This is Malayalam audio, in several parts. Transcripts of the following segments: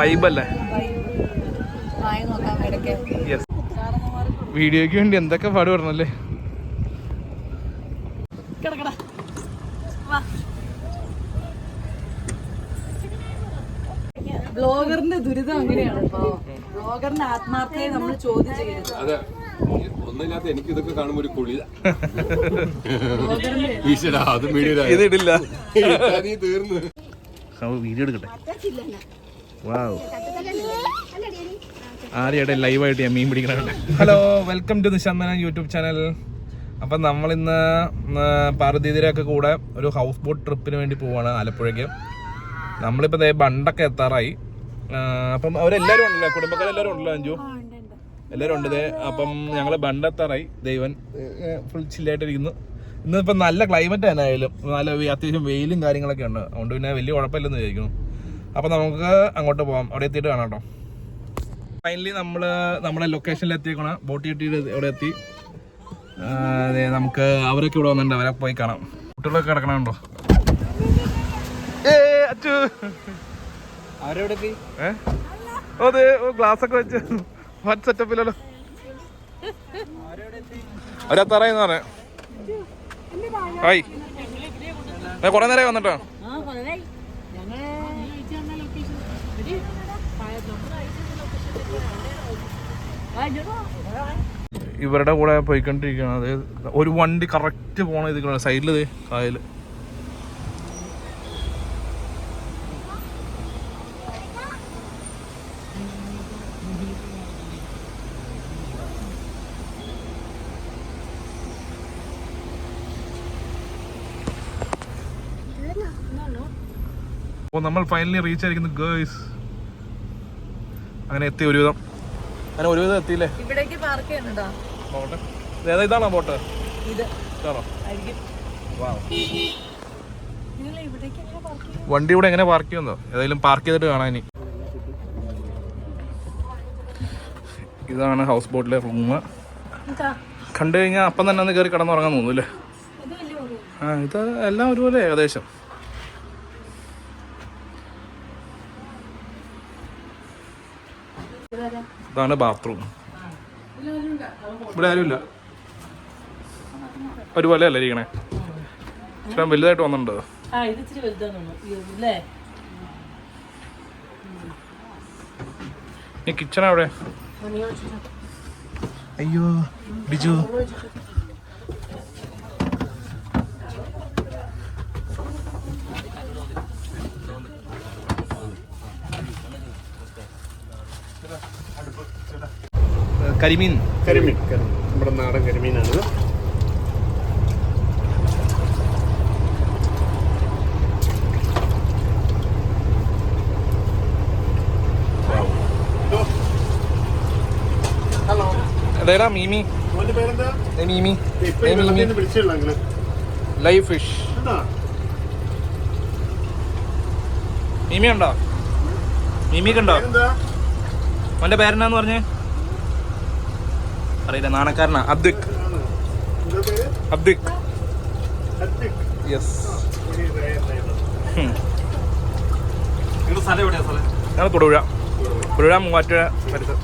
വൈബല്ലേ? യെസ് വീഡിയോയ്ക്ക് വേണ്ടി എന്തൊക്കെ പാട് പറഞ്ഞല്ലേ ബ്ലോഗറിന്റെ ദുരിതം അങ്ങനെയാണ് ബ്ലോഗറിന്റെ ആത്മാർത്ഥയെ നമ്മൾ ചോദ്യം ചെയ്യരുത്. അതെ. ഒന്നില്ലാത്ത എനിക്ക് ഇതൊക്കെ കാണുമ്പോ ഒരു കുളി ഈശ്വരാ അത് മീഡിയ ഇത് ഇടില്ല. നീ തീർന്നു. വീഡിയോ എടുക്കട്ടെ. വാവ് ആരെയുടെ ലൈവായിട്ട് ഞാൻ മീൻ പിടിക്കണ ഹലോ വെൽക്കം ടു നിശാന്തന യൂട്യൂബ് ചാനൽ അപ്പം നമ്മളിന്ന് പാർവതീതിരൊക്കെ കൂടെ ഒരു ഹൗസ് ബോട്ട് ട്രിപ്പിന് വേണ്ടി പോവാണ് ആലപ്പുഴയ്ക്ക്. നമ്മളിപ്പോൾ ബണ്ടൊക്കെ എത്താറായി. അപ്പം അവരെല്ലാവരും ഉണ്ടല്ലോ? കുടുംബക്കാരെല്ലാവരും ഉണ്ടല്ലോ അഞ്ചു എല്ലാവരും ഉണ്ട് അപ്പം ഞങ്ങൾ ബണ്ടെത്താറായി ദൈവൻ. ഫുൾ ചില്ലായിട്ടിരിക്കുന്നു ഇന്നിപ്പോ നല്ല ക്ലൈമറ്റ് തന്നെ ആയാലും നല്ല അത്യാവശ്യം വെയിലും കാര്യങ്ങളൊക്കെ ഉണ്ട്. അതുകൊണ്ട് പിന്നെ വലിയ കുഴപ്പമില്ലെന്ന് വിചാരിക്കുന്നു. അപ്പം നമുക്ക് അങ്ങോട്ട് പോകാം അവിടെ എത്തിയിട്ട് കാണാം കേട്ടോ. ഫൈനലി നമ്മൾ നമ്മുടെ ലൊക്കേഷനിൽ എത്തിയേക്കണം. ബോട്ട് കിട്ടിയിട്ട് ഇവിടെ എത്തി. നമുക്ക് അവരൊക്കെ ഇവിടെ വന്നിട്ടുണ്ട്. അവരെ പോയി കാണാം. കുട്ടികളൊക്കെ കിടക്കണുണ്ടോ ഏ അച്ചു. ആരെവിടെ എത്തി? ഏ? ഓ അതെ ഓ ഗ്ലാസ് ഒക്കെ വെച്ച് വാട്ട് സെറ്റപ്പിലല്ലോ അവരെത്താറായിന്ന് പറഞ്ഞേ? ഹായ്. കൊറേ നേരമായി വന്നിട്ടോ? ഇവരുടെ കൂടെ പോയിക്കൊണ്ടിരിക്കുകയാണ്. അതായത് ഒരു വണ്ടി കറക്റ്റ് പോണ ഇത് സൈഡിൽ കായൽ. അപ്പോൾ നമ്മൾ ഫൈനലി റീച്ച് ആയിരിക്കുന്നു ഗേൾസ് അങ്ങനെ എത്തി ഒരുവിധം. അങ്ങനെ ഒരുവിധം എത്തിയില്ലേ? ഇവിടേക്ക് പാർക്ക് ചെയ്യുന്നുണ്ടോ? ബോട്ട് ഏതാ ഇതാണോ ബോട്ട് ഇത്. ഇതാണോ? ആയിരിക്കും. വാവ് നിങ്ങൾ ഇവിടേക്ക് എങ്ങനെ പാർക്ക് ചെയ്യും വണ്ടി ഇവിടെ എങ്ങനെ പാർക്ക് ചെയ്യുന്നോ? ഏതായാലും പാർക്ക് ചെയ്തിട്ട് കാണാൻ ഇനി. ഇതാണ് ഹൗസ് ബോട്ടിലെ റൂം കണ്ടു കഴിഞ്ഞാൽ അപ്പം തന്നെ ഒന്ന് കയറി കിടന്നുറങ്ങാൻ തോന്നുന്നു അല്ലേ? ഇത് ആ ഇത് എല്ലാം ഒരുപോലെ ഏകദേശം. ഇതാണ് ബാത്റൂം ഇവിടെ ആരുമില്ല. ഒരുപോലെ അല്ല ഇരിക്കണേ? ഇച്ചിരി വലുതായിട്ട് വന്നിട്ടുണ്ടോ? ഈ കിച്ചൺ അവിടെ അയ്യോ ബിജു. കരിമീൻ. കരിമീൻ കരിമീൻ. നമ്മുടെ നാടൻ കരിമീനാണ് ഹലോ അതേടാ മീമി. മോന്റെ പേരെന്താ? ഏ മീമി. Live fish. മീമി ഉണ്ടോ? മീമിക്കുണ്ടോ അവന്റെ പേരെന്നാന്ന് പറഞ്ഞേ? അറിയില്ല. നാണക്കാരനാ. അബ്ദിഖ് ഹർദിക്. യെസ് ഞങ്ങൾ തൊടുപുഴ. തൊടുപുഴ മൂവാറ്റുപുഴ പരിസരം.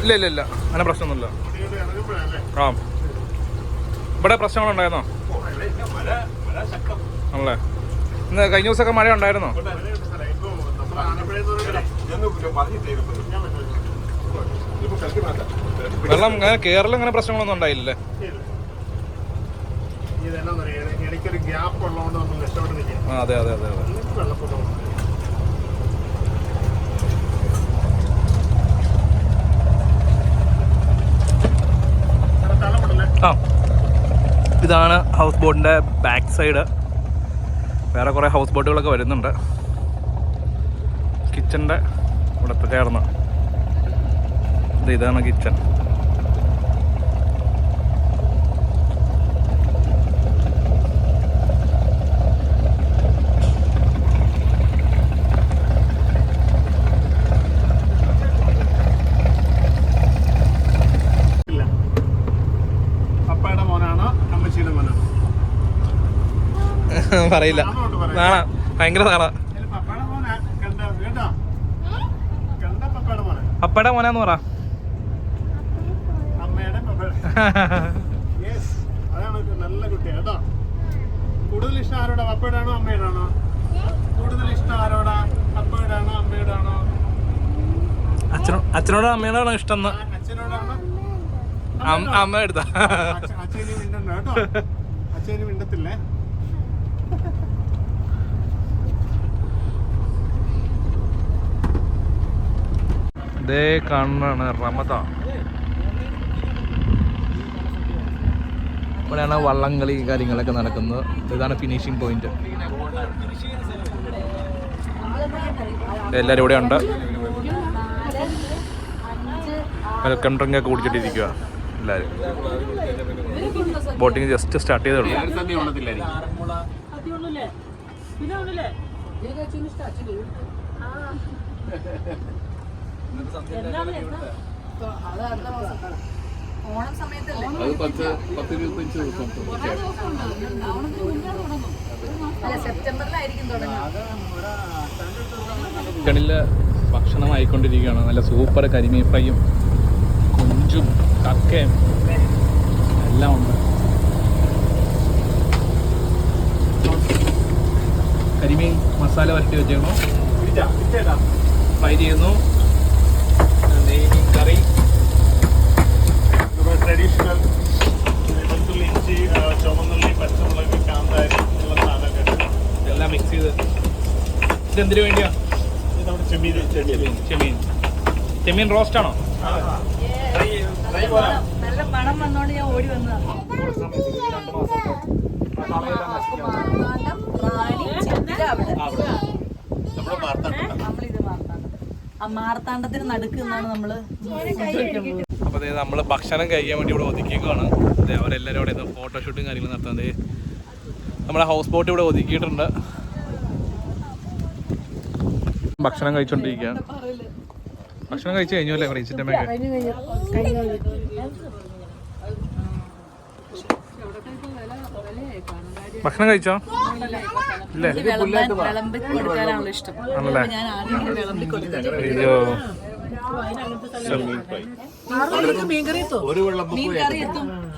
ഇല്ല ഇല്ല ഇല്ല. അങ്ങനെ പ്രശ്നമൊന്നുമില്ല. ആ. ഇവിടെ പ്രശ്നങ്ങളുണ്ടായിരുന്നോ? ആണല്ലേ? ഇന്ന് കഴിഞ്ഞ ദിവസമൊക്കെ മഴ ഉണ്ടായിരുന്നോ വെള്ളം കേരളം അങ്ങനെ പ്രശ്നങ്ങളൊന്നും ഉണ്ടായില്ലേ ഗ്യാപ്പ് ഉള്ളതുകൊണ്ട് നമ്മൾ രക്ഷപ്പെട്ട് നിൽക്കാം അതെ അതെ അതെ അതെ. വെള്ളപ്പൊക്കം? ആ. ഇതാണ് ഹൗസ് ബോട്ടിന്റെ ബാക്ക് സൈഡ് വേറെ കുറേ ഹൗസ് ബോട്ടുകളൊക്കെ വരുന്നുണ്ട്. കിച്ചന്റെ ഇവിടെ ചേർന്ന്. ഇത് ഇതാണ് കിച്ചൺ പറയില്ല. നാണ. ഭയങ്കര നാണ പപ്പട മോനെ കണ്ട കേട്ടോ കണ്ട പപ്പട മോനെ പപ്പയുടെ മോനാന്ന് പറ. അച്ഛനോടാ പപ്പട യെസ് അതാണ് നല്ല കുട്ടി കേട്ടോ. കൂടുതൽ ഇഷ്ടം ആരോടാ? പപ്പയുടെയാണോ അമ്മയുടെയാണോ? കൂടുതൽ ഇഷ്ടം ആരോടാ? പപ്പയുടെയാണോ അമ്മയുടെയാണോ? അച്ഛനോ അച്ഛനോടോ അമ്മയോടാണോ ഇഷ്ടം അച്ഛനോടാണോ? അമ്മ എടുത്താ? അച്ഛനും അച്ഛന് മിണ്ടണ്ട കേട്ടോ. അച്ഛന് മിണ്ടത്തില്ലേ? ഇതേ കാണാണ് റമദ. ഇവിടെയാണ് വള്ളംകളി കാര്യങ്ങളൊക്കെ നടക്കുന്നത്. ഇതാണ് ഫിനിഷിംഗ് പോയിന്റ് എല്ലാവരും ഇവിടെ ഉണ്ട്. വെൽക്കം ഡ്രിങ്ക് ഒക്കെ കുടിച്ചിട്ടിരിക്കുക എല്ലാരും. ബോട്ടിങ് ജസ്റ്റ് സ്റ്റാർട്ട് ചെയ്തേ ഉള്ളൂ. ഓണം സമയത്തല്ലേ? അല്ല? സെപ്റ്റംബറിലായിരിക്കും തുടങ്ങുക. കിച്ചണിൽ ഭക്ഷണം ആയിക്കൊണ്ടിരിക്കുകയാണ് നല്ല സൂപ്പർ കരിമീൻ ഫ്രൈയും കൊഞ്ചും കക്കയും എല്ലാം ഉണ്ട്. കരിമീൻ മസാല വരട്ടി വെച്ചേക്കണോ ഫ്രൈ ചെയ്യുന്നു. നെയ്മീൻ നമ്മുടെ ട്രഡീഷണൽ വെളുത്തുള്ളി ഇഞ്ചി ചുമന്നുള്ളി പച്ചമുളക് കാന്താരി ഉള്ള സാധനമൊക്കെ ഇതെല്ലാം മിക്സ് ചെയ്ത് ഇതെന്തിനു വേണ്ടിയാ ഇത് നമ്മുടെ ചെമ്മീൻ ചെമ്മീൻ ചെമ്മീൻ ചെമ്മീൻ റോസ്റ്റ് ആണോ നല്ല മണം വന്നോണ്ട് ഞാൻ ഓടി വന്നതാണ് നമ്മളിത് മാർത്താണ്ഡം ആ മാർത്താണ്ഡത്തിന് നടുക്കുന്നാണ് നമ്മൾ അപ്പൊ നമ്മൾ ഭക്ഷണം കഴിക്കാൻ വേണ്ടി ഇവിടെ ഒതുക്കിയേക്കാണ് അതെ അവരെല്ലാവരും അവിടെ ഫോട്ടോഷൂട്ടും കാര്യങ്ങളും നടത്താൻ നമ്മളെ നമ്മുടെ ഹൗസ് ബോട്ട് ഇവിടെ ഒതുക്കിയിട്ടുണ്ട്. ഭക്ഷണം കഴിച്ചോണ്ടിരിക്കുകയാണ് ഭക്ഷണം കഴിച്ചു കഴിഞ്ഞു അല്ലേ റീച്ചിന്റെ മേക്ക് ഭക്ഷണം കഴിച്ചോ? ഇല്ലേ? ആണല്ലേ? അയ്യോ.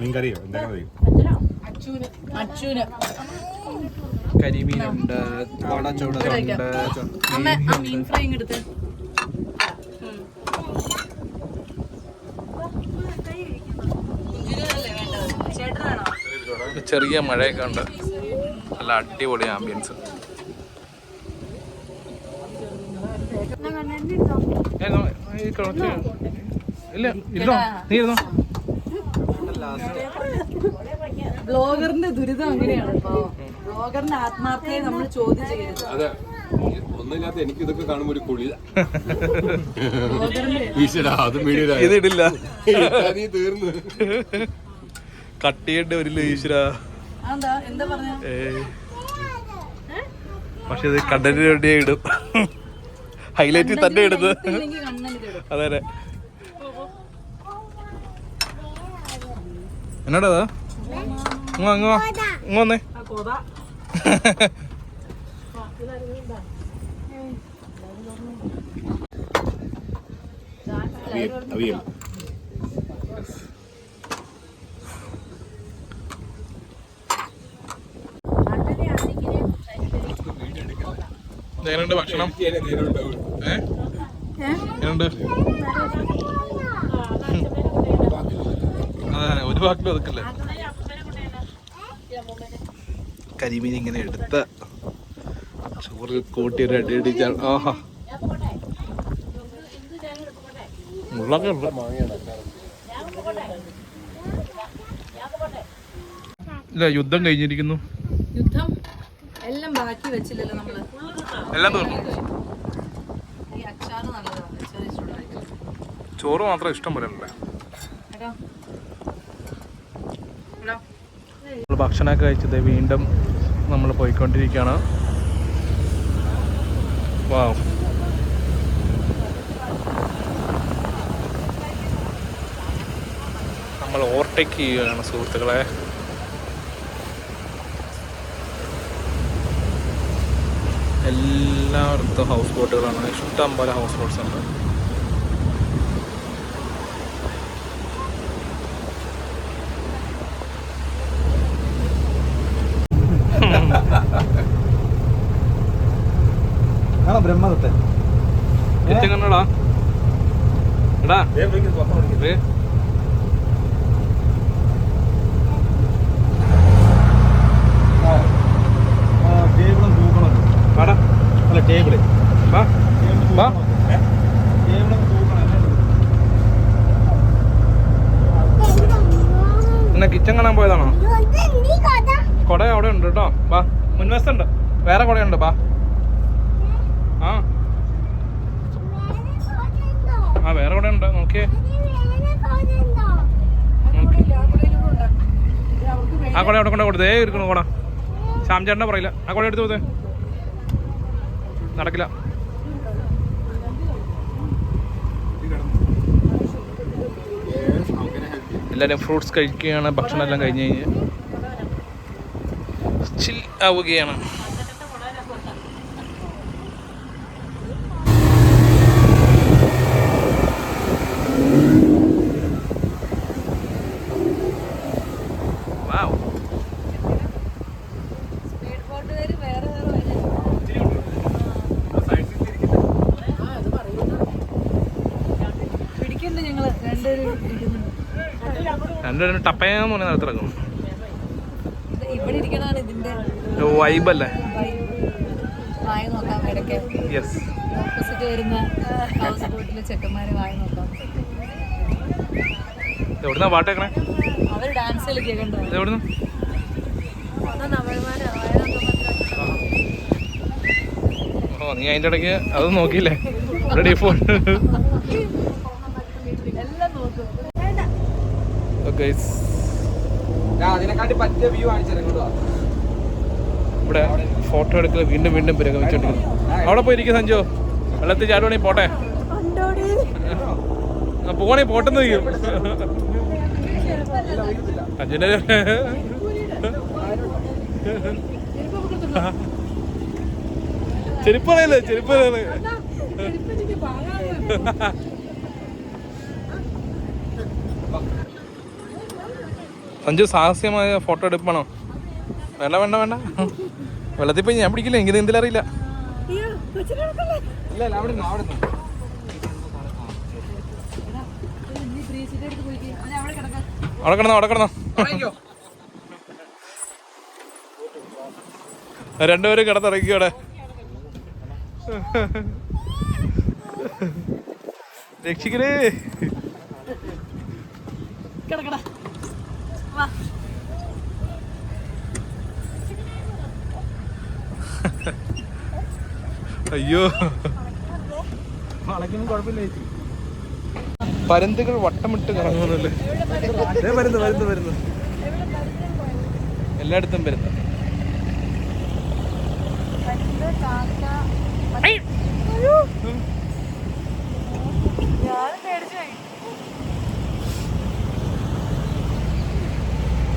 മീൻകറിയോ? കരിമീനുണ്ട് കോടച്ചൂടുണ്ട് അമ്മ ആ മീൻ ഫ്രൈ ചെറിയ മഴയൊക്കെ ഉണ്ട്. നല്ല അടിപൊളി ആംബിയൻസ് ഇല്ല ഇരുന്നോ? നീ ഇരുന്നോ? ബ്ലോഗറിന്റെ ദുരിതം അങ്ങനെയാണ് ഇപ്പൊ ബ്ലോഗറിന്റെ ആത്മാർത്ഥയെ നമ്മൾ ചോദ്യം ചെയ്യരുത്. ഒന്നില്ലാത്ത എനിക്ക് ഇതൊക്കെ കാണുമ്പോ ഒരു കുളി അത് ഇതിടില്ല. നീ തീർന്നു. കട്ടിയിട്ട് ഒരു വരില്ല ഈശ്വര എന്താ എന്താ പറഞ്ഞ പക്ഷെ ഇത് കണ്ടന്റിന് വേണ്ടിയേ ഇടും. ഹൈലൈറ്റിൽ തന്നെ ഇടുന്നത്. അതെ അതെ. എന്നാടാ അങ്ങോ അങ്ങോ അങ്ങോ വന്നേ. അവിയൽ. എങ്ങനെയുണ്ട് ഭക്ഷണം. എങ്ങനെയുണ്ട് അതെ ഒരു വാക്കിൽ ഒതുക്കല്ലേ. കരിമീൻ ഇങ്ങനെ എടുത്ത ചോറിൽ കൂട്ടി ഒരു അടി അടിച്ചാൽ ആഹാ. മുള്ളൊക്കെ ഉണ്ട്. ഇല്ല യുദ്ധം കഴിഞ്ഞിരിക്കുന്നു. യുദ്ധം എല്ലാം ബാക്കി വെച്ചില്ലല്ലോ നമ്മൾ. എല്ലാം തീർന്നു. ചോറ് മാത്രം ഇഷ്ടം പോലെ അല്ലേ നമ്മൾ ഭക്ഷണമൊക്കെ കഴിച്ചത് വീണ്ടും നമ്മൾ പോയിക്കൊണ്ടിരിക്കുകയാണ്. വാവ്. നമ്മൾ ഓവർടേക്ക് ചെയ്യുകയാണ് സുഹൃത്തുക്കളെ. എല്ലായിടത്തും ഹൗസ് ബോട്ടുകളാണ് ഇഷ്ടം പോലെ ഹൗസ് ബോട്ട്സ് ഉണ്ട്. ബ്രഹ്മദത്തെ ഏറ്റവും കണ്ടോടാ. എടാ ദേ. ടേബിളും തൂക്കണം വാടാ അല്ല ടേബിൾ വാ വാ ടേബിളും തൂക്കണം പിന്നെ കിച്ചൺ കാണാൻ പോയതാണോ? കുട അവിടെ ഉണ്ട് കേട്ടോ. ബാ മുൻവശത്തുണ്ട്. വേറെ കുടയുണ്ട് ബാ. ആ. ആ വേറെ കുട ഉണ്ട് നോക്കിയേ. നോക്കി. ആ കുട അവിടെ കൊണ്ട് കൊടുത്തേ ഇരിക്കണു കുട. ശ്യാം ചേട്ടന്റെ പറയില്ല ആ കുട എടുത്ത് പോതേ നടക്കില്ല. എല്ലാവരും ഫ്രൂട്ട്സ് കഴിക്കുകയാണ് ഭക്ഷണമെല്ലാം കഴിഞ്ഞ് കഴിഞ്ഞ്. ചിൽ ആവുകയാണ്. രണ്ടുപേരും ടപ്പയെന്ന് പറഞ്ഞ ഇതിന്റെ വൈബല്ലേ? യെസ് എവിടുന്നാ എവിടുന്ന്? ഓ നീ അതിന്റെ ഇടയ്ക്ക് അത് നോക്കിയില്ലേ? ഇവിടെ ഡിഫോൾട്ട് എല്ലാം നോക്കും ഓക്കെ അതിനെക്കാട്ടി പറ്റിയ വ്യൂ ഇവിടെ ഫോട്ടോ എടുക്കൽ വീണ്ടും വീണ്ടും പുരോഗമിച്ചോണ്ടിരിക്കുന്നു. അവിടെ പോയിരിക്കും സഞ്ജു. വെള്ളത്തിൽ ചാടുവാണെങ്കിൽ പോട്ടെ. പോണേ പോവാണെങ്കിൽ പോട്ടെന്ന് ചെയ്യും അഞ്ജുന്റെ ചെരുപ്പറയല്ലേ ചെരുപ്പറയാണ് സഞ്ജു സാഹസ്യമായ ഫോട്ടോ എടുപ്പാണോ? വേണ്ട വേണ്ട വേണ്ട. വെള്ളത്തിൽ പോയി ഞാൻ പിടിക്കില്ല എനിക്ക് നീന്തൽ അറിയില്ല. ഇല്ല ഇല്ല അവിടെ കിടന്നോ അവിടെ കിടന്നോ. രണ്ടുപേരും കിടന്നിറങ്ങി അവിടെ. രക്ഷിക്കണേ. കിടക്കട. അയ്യോ. വളയ്ക്കൊന്നും കുഴപ്പമില്ല ചേച്ചി. പരുന്തുകൾ വട്ടമിട്ട് കറങ്ങുന്നല്ലേ വരുന്നു വരുന്നു വരുന്നു. എല്ലായിടത്തും വരുന്നു.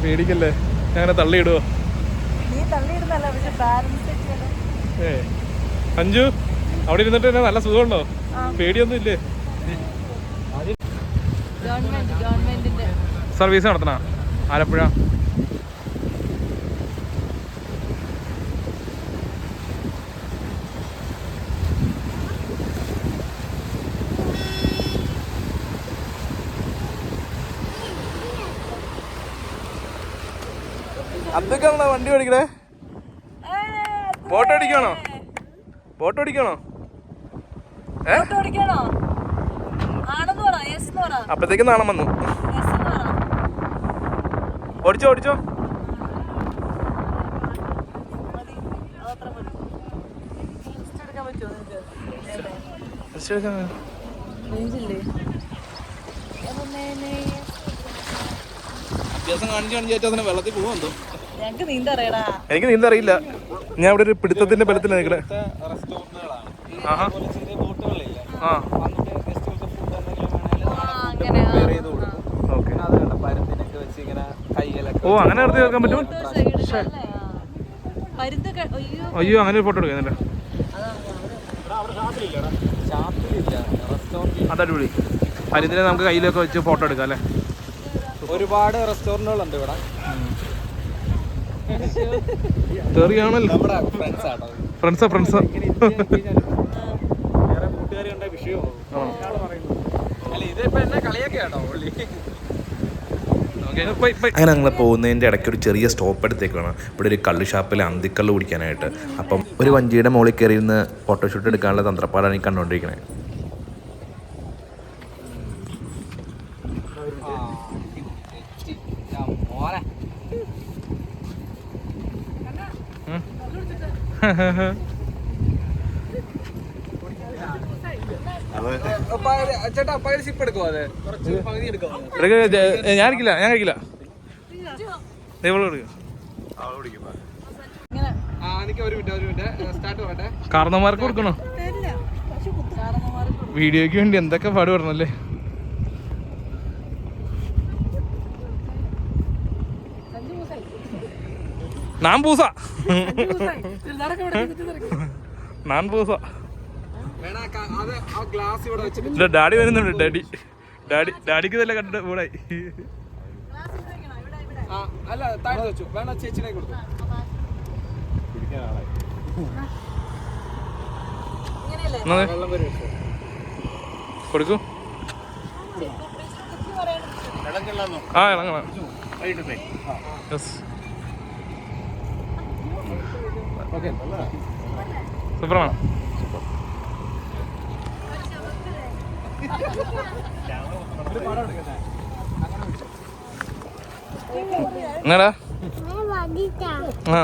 പേടിക്കല്ലേ? ഞാനെ തള്ളിയിടുവോ? ഏ. അഞ്ചു അവിടെ ഇരുന്നിട്ട് തന്നെ നല്ല സുഖമുണ്ടോ? പേടിയൊന്നും ഇല്ലേ സർവീസ് നടത്തണ ആലപ്പുഴ. അതൊക്കെയാണോ വണ്ടി ഓടിക്കണേ. ഫോട്ടോ അടിക്കണോ? ഫോട്ടോ അടിക്കണോ? അപ്പത്തേക്കും നാണം വന്നു. ഓടിച്ചോ ഓടിച്ചോ. അഭ്യാസം കാണിച്ച് കാണിച്ച് ഏറ്റവും വെള്ളത്തിൽ പോകുമെന്തോ എനിക്ക് നീന്താ അറിയില്ല ഞാൻ ഇവിടെ ഒരു പിടുത്തത്തിന്റെ ബലത്തിലാണ് നിൽക്കണേ. ഓ അങ്ങനെ നടത്തി കേൾക്കാൻ പറ്റും അയ്യോ. അങ്ങനെ ഒരു ഫോട്ടോ എടുക്കുന്നില്ല. അതടിപൊളി പരിന്തിനെ നമുക്ക് കയ്യിലൊക്കെ വെച്ച് ഫോട്ടോ എടുക്കാം അല്ലേ? ഒരുപാട് റെസ്റ്റോറന്റുകളുണ്ട് ഇവിടെ. അങ്ങനെ ഞങ്ങൾ പോകുന്നതിന്റെ ഇടയ്ക്ക് ഒരു ചെറിയ സ്റ്റോപ്പ് എടുത്തേക്കാണ് ഇവിടെ ഒരു കള്ള് ഷാപ്പിൽ അന്തിക്കള്ള് കുടിക്കാനായിട്ട്. അപ്പം ഒരു വഞ്ചിയുടെ മുകളിൽ കയറി ഇരുന്ന് ഫോട്ടോഷൂട്ട് എടുക്കാനുള്ള തന്ത്രപ്പാടാണ് ഈ കണ്ടുകൊണ്ടിരിക്കുന്നത് ഞാൻ ഞാൻ കഴിക്കില്ല കാരണന്മാർക്ക് കൊടുക്കണോ? വീഡിയോയ്ക്ക് വേണ്ടി എന്തൊക്കെ പാട് പറഞ്ഞല്ലേ നാൻ പൂസ ഡാഡി വരുന്നുണ്ട് ഡാഡി. ഡാഡി ഡാഡിക്ക് തന്നെ കണ്ടിട്ട് ഇവിടെ. അല്ല താഴെ വേണ കൊടുക്കൂ. ആ ഇളങ്ങണം യെസ് ഓക്കെ. സൂപ്പറാണ് സൂപ്പർ എന്നാടാ ആ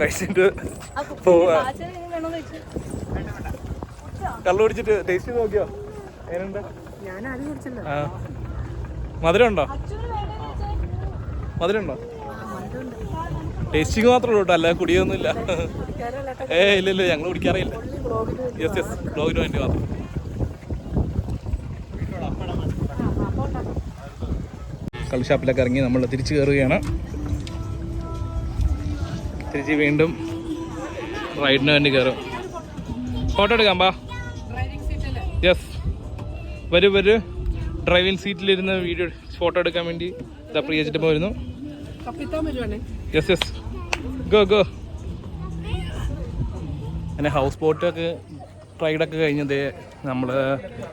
കഴിച്ചിട്ട് പോവാ. ടേസ്റ്റ് നോക്കിയോ? എങ്ങനെയുണ്ട്? മധുരം ഉണ്ടോ മധുരം ഉണ്ടോ ടേസ്റ്റിങ് മാത്രമേ ഉള്ളൂ കേട്ടോ അല്ല കുടിയൊന്നുമില്ല. ഏ ഇല്ല ഇല്ല ഞങ്ങൾ കുടിക്കാറില്ല. യെസ് യെസ് ബ്ലോഗിന് വേണ്ടി മാത്രം. കള്ള് ഷാപ്പിലൊക്കെ ഇറങ്ങി നമ്മൾ തിരിച്ചു കയറുകയാണ് തിരിച്ച് വീണ്ടും റൈഡിന് വേണ്ടി കയറും ഫോട്ടോ എടുക്കാം ബാ. യെസ് വരൂ വരൂ. ഡ്രൈവിംഗ് സീറ്റിലിരുന്ന് വീഡിയോ ഫോട്ടോ എടുക്കാൻ വേണ്ടി ഇതാ പ്രിയ ചിറ്റമ്മ വരുന്നു. യെസ് യെസ് ഗോ ഗോ അങ്ങനെ ഹൗസ് ബോട്ടൊക്കെ റൈഡൊക്കെ കഴിഞ്ഞതേ നമ്മൾ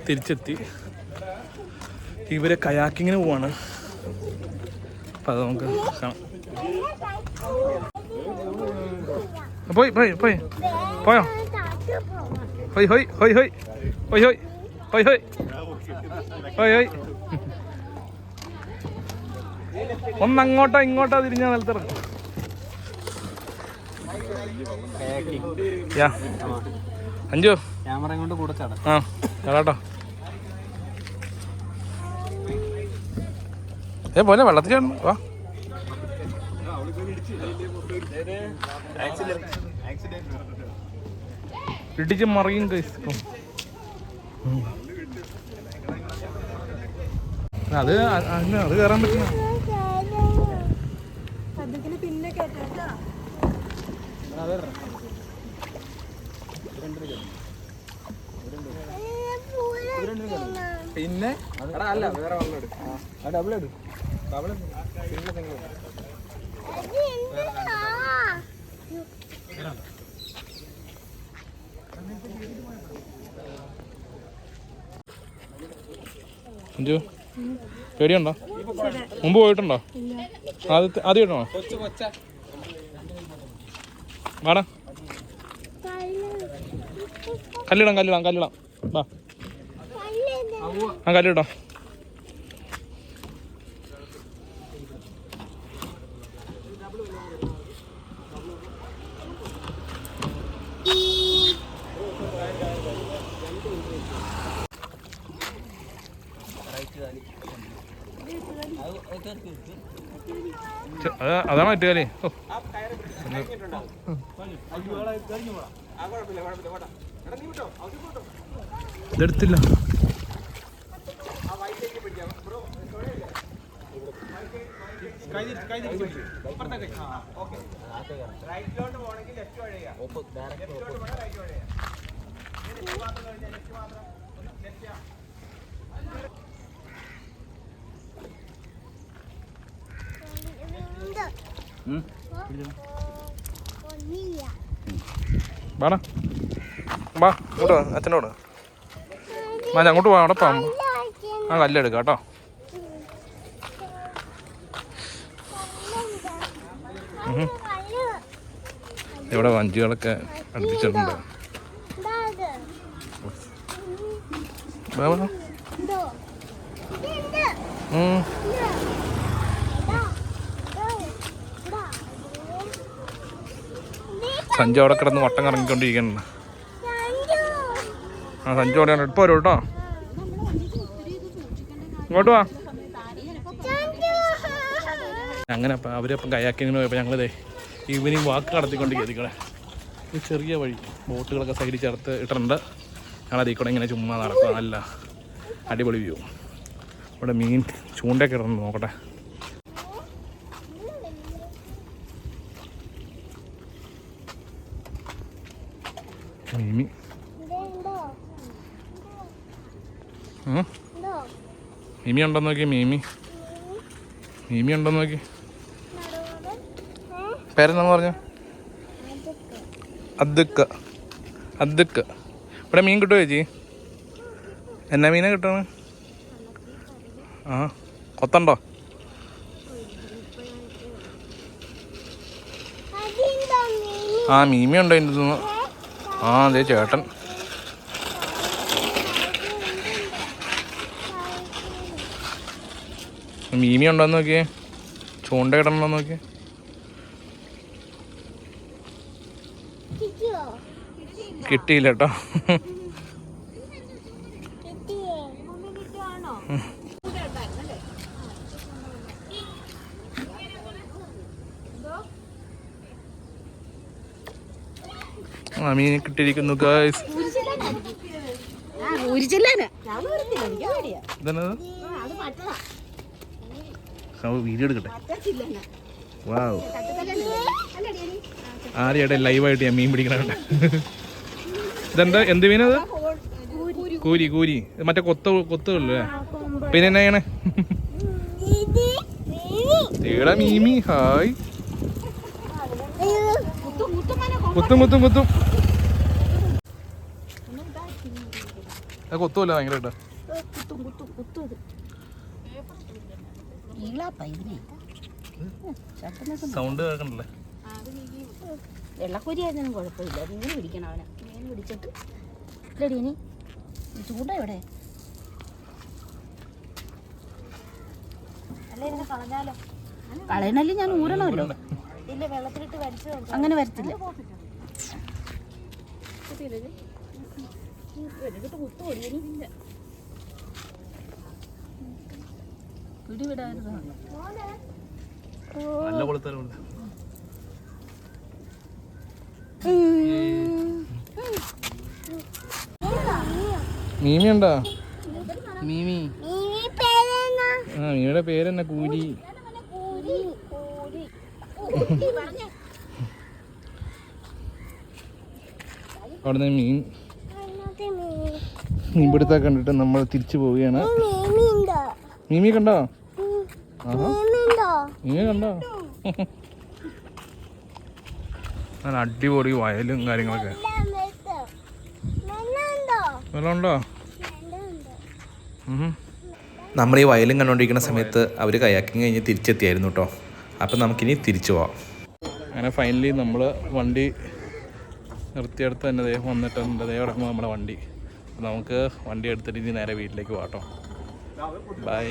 തിരിച്ചെത്തി. ഇവർ കയാക്കിങ്ങിന് പോവാണ്. അപ്പം അത് നമുക്ക് കാണാം. പോയി പോയി പോയി. പോയോ? ഹൊയ് ഹൊയ് ഹൊയ് ഹൊയ്. ഹൊയ് ഹൊയ്. ഹൊയ് ഹൊയ്. ഹൊയ് ഹോയ്. ഒന്ന് അങ്ങോട്ടോ ഇങ്ങോട്ടോ തിരിഞ്ഞ നിലത്തിറക്കും യാ. അഞ്ചു ക്യാമറ കൊണ്ട് കൂടെ ആ കേട്ടോ ഏ പോലെ വെള്ളത്തിൽ. വാ. ഇടിച്ച് മറിയും കഴിക്കും അത് അത് കയറാൻ പറ്റില്ല. പിന്നെ? എടാ അല്ല വേറെ വെള്ളം എടുക്കും. ആ ഡബിൾ എടുക്കും ഡബിൾ സിംഗിൾ സിംഗിൾ അഞ്ചു പേടിയുണ്ടോ? മുമ്പ് പോയിട്ടുണ്ടോ? ആദ്യത്തെ ആദ്യമായിട്ടാണോ വാടാ. കല്ലിടാം കല്ലിടാം കല്ലിടാം. വാ. ആ കല്ലിട്ടോ അതാ മറ്റു കളി. ഇതെടുത്തില്ല. വാടാ. വാ ഇങ്ങോട്ട് വാ അച്ഛനോട് വാ അങ്ങോട്ട് വാ അവിടെ പോവാം. ആ കല്ലെടുക്കാം കേട്ടോ. ഇവിടെ വഞ്ചികളൊക്കെ അടുപ്പിച്ചിട്ടുണ്ട്. സഞ്ജു അവിടെ കിടന്ന് വട്ടം കറങ്ങിക്കൊണ്ടിരിക്കുന്നുണ്ട്. ആ സഞ്ജു അവിടെ ഇപ്പോൾ വരും കേട്ടോ. ഇങ്ങോട്ട് വാ. അങ്ങനെ അപ്പം അവരപ്പം കയാക്കിങ്ങിന് പോയപ്പോൾ ഞങ്ങളിതേ ഈവനിങ് വാക്ക് നടത്തിക്കൊണ്ടിരിക്കുക ഇതിക്കടെ ഈ ചെറിയ വഴി ബോട്ടുകളൊക്കെ സൈഡിൽ ചേർത്ത് ഇട്ടിട്ടുണ്ട്. ഞങ്ങൾ അതിൽ കൂടെ ഇങ്ങനെ ചുമ്മാ നടക്കുക നല്ല അടിപൊളി വ്യൂ ഇവിടെ മീൻ ചൂണ്ടയൊക്കെ ഇടുന്നു നോക്കട്ടെ. മീമി. മീമി ഉണ്ടോ നോക്കി മീമി. മീമി ഉണ്ടോ നോക്കി. പേരെന്താന്ന് പറഞ്ഞു? അദ്ദുക്ക. അദ്ദുക്ക. ഇവിടെ മീൻ കിട്ടുമോ ചേച്ചി? എന്നാ മീനാ കിട്ടണ ആ കൊത്തണ്ടോ? ആ മീമി ഉണ്ടോ എന്റെ അടുത്തുനിന്ന്? ആ അതെ ചേട്ടൻ. മീമി ഉണ്ടോന്ന് നോക്കിയേ. ചൂണ്ട ഇടണോ നോക്കിയേ. കിട്ടിയില്ല കേട്ടോ ആ മീൻ കിട്ടിയിരിക്കുന്നു ഗായ്സ് വീഡിയോ എടുക്കട്ടെ. വാവ് ആരെയാട്ടെ ലൈവായിട്ട് ഞാൻ മീൻ പിടിക്കണ ഇതെന്താ? എന്ത് മീനത് കൂരി കൂരി. മറ്റേ കൊത്ത കൊത്തുള്ളൂ പിന്നെ എന്നാ ചെയ്യണേ? തേടാ മീമി ഹായ്. കുത്തും കുത്തും കുത്തും കൊത്തുമല്ല ഭയങ്കര ഭയങ്കരമായിട്ട് സൗണ്ട് കേൾക്കണ്ടല്ലേ? വെള്ളക്കൊരിയായിരുന്നാലും കുഴപ്പമില്ല. മീൻ പിടിക്കണം അവനെ. മീൻ പിടിച്ചിട്ട് ഇല്ലടി ഇനി ചൂണ്ട എവിടെ കളയണല്ലേ ഞാൻ ഊരണമല്ലോ? അങ്ങനെ വരത്തില്ല. പിടിവിടായിരുന്നു നല്ല കൊളുത്തല മീമി ഉണ്ടോ മീമി. ആ മീമിയുടെ പേരെന്നാ? കൂലി. അവിടുന്ന് മീൻ മീൻപിടുത്ത കണ്ടിട്ട് നമ്മൾ തിരിച്ചു പോവുകയാണ്. മീമി കണ്ടോ? മീമി കണ്ടോ? നല്ല അടിപൊളി വയലും കാര്യങ്ങളൊക്കെ. വെള്ളമുണ്ടോ. നമ്മൾ ഈ വയലും കണ്ടുകൊണ്ടിരിക്കുന്ന സമയത്ത് അവർ കയാക്കിങ് കഴിഞ്ഞ് തിരിച്ചെത്തിയായിരുന്നു കേട്ടോ അപ്പം നമുക്കിനി തിരിച്ചു പോവാം. അങ്ങനെ ഫൈനലി നമ്മൾ വണ്ടി നിർത്തിയെടുത്ത് തന്നെ ദേ വന്നിട്ടുണ്ട്. ദേഹം ഇറങ്ങുമ്പോൾ നമ്മുടെ വണ്ടി. നമുക്ക് വണ്ടി എടുത്തിട്ട് ഇനി നേരെ വീട്ടിലേക്ക് പോകാം കേട്ടോ ബൈ